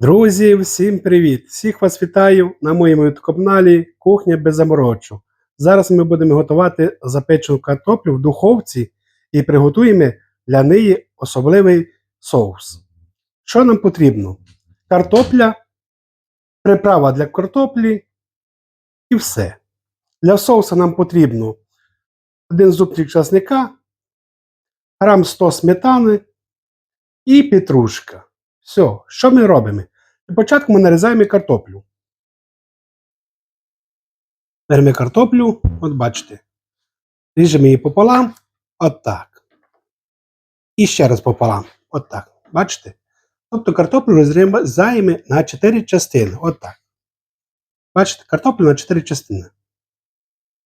Друзі, всім привіт! Всіх вас вітаю на моєму YouTube-каналі Кухня без заморочу. Зараз ми будемо готувати запечену картоплю в духовці і приготуємо для неї особливий соус. Що нам потрібно? Картопля, приправа для картоплі і все. Для соусу нам потрібно один зубчик часника, грам 100 сметани і петрушка. Все, що ми робимо? Спочатку ми нарізаємо картоплю. Беремо картоплю, от бачите. Ріжемо її пополам, от так. І ще раз пополам, от так. Бачите? Тобто картоплю розрізаємо на 4 частини. От так. Бачите, картоплю на 4 частини.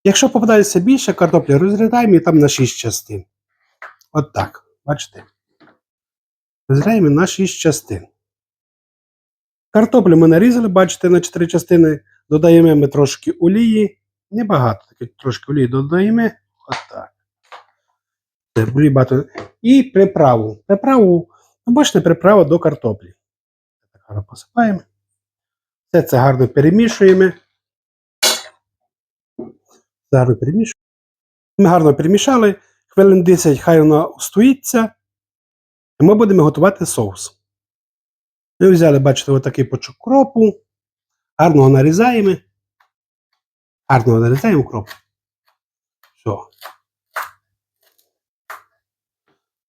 Якщо попадається більше картоплі, розрізаємо її там на 6 частин. От так. Бачите? Розрізаємо на 6 частин. Картоплю ми нарізали, бачите, на 4 частини. Додаємо ми трошки олії. Небагато, таки трошки олії додаємо. Отак. І приправу. Приправу, ну, бачите, приправа до картоплі. Так посипаємо. Все це гарно перемішуємо. Гарно перемішуємо. Ми гарно перемішали. Хвилин 10 хай вона стоїться. І ми будемо готувати соус. Ми взяли, бачите, отакий пучок кропу. Гарно його нарізаємо. Гарно його нарізаємо кроп. Все.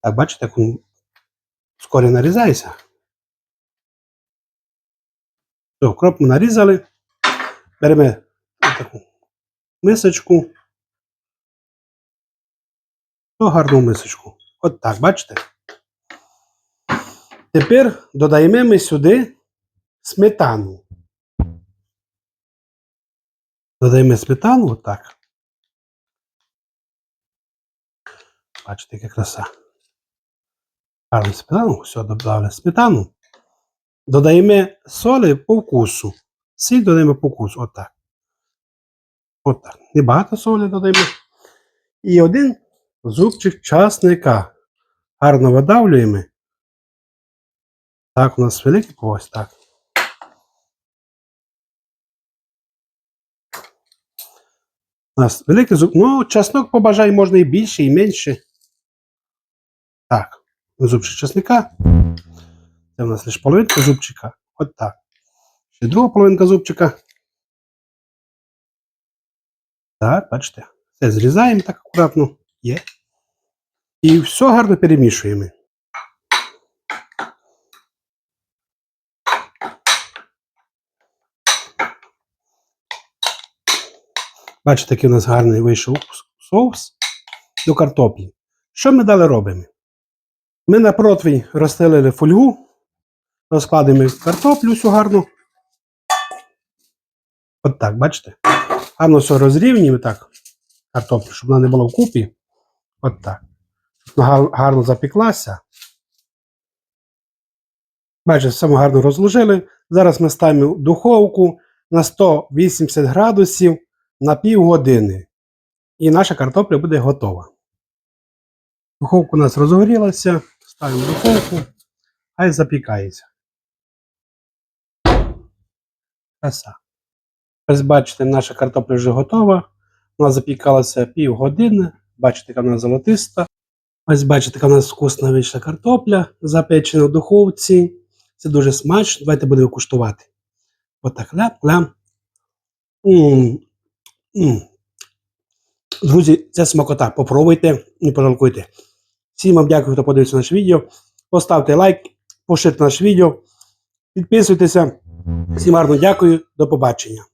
Так, бачите, як він скоро нарізається. Все, кроп ми нарізали. Беремо таку мисочку. Все гарну мисочку. От так, бачите? Тепер додаємо ми сюди сметану. Додаємо сметану отак. Бачите, яка краса. Гарно сметану, все, додали сметану. Додаємо солі по вкусу. Сіль додаємо по вкусу, отак. Отак. Небагато солі додаємо. І один зубчик часника. Гарно видавлюємо. Так, у нас великий ось так. У нас великий зуб. Ну, чеснок по бажанню можна і більше, і менше. Так, зубчик чесника. Це у нас лише половинка зубчика. От так. Ще друга половинка зубчика. Так, бачите. Все зрізаємо так акуратно. Є. І все гарно перемішуємо. Бачите, який у нас гарний вийшов соус до картоплі. Що ми далі робимо? Ми на противень розстелили фольгу, розкладемо картоплю всю гарну. От так, бачите? Гарно все розрівнюємо так, картоплю, щоб вона не була вкупі. От так. Щоб вона гарно запіклася. Бачите, все ми гарно розложили. Зараз ми ставимо духовку на 180 градусів на півгодини. І наша картопля буде готова. Духовка у нас розгорілася. Ставимо духовку, хай запікається. Краса. Ось бачите, наша картопля вже готова. Вона запікалася півгодини. Бачите, яка вона золотиста. Ось бачите, яка у нас вкусна вийшла картопля, запечена в духовці. Це дуже смачно. Давайте будемо куштувати. Отак ля-ля. Друзі, це смакота. Попробуйте, не пожалкуйте. Всім вам дякую, хто подивився наше відео. Поставте лайк, поширте наше відео, підписуйтеся. Всім гарно дякую, до побачення.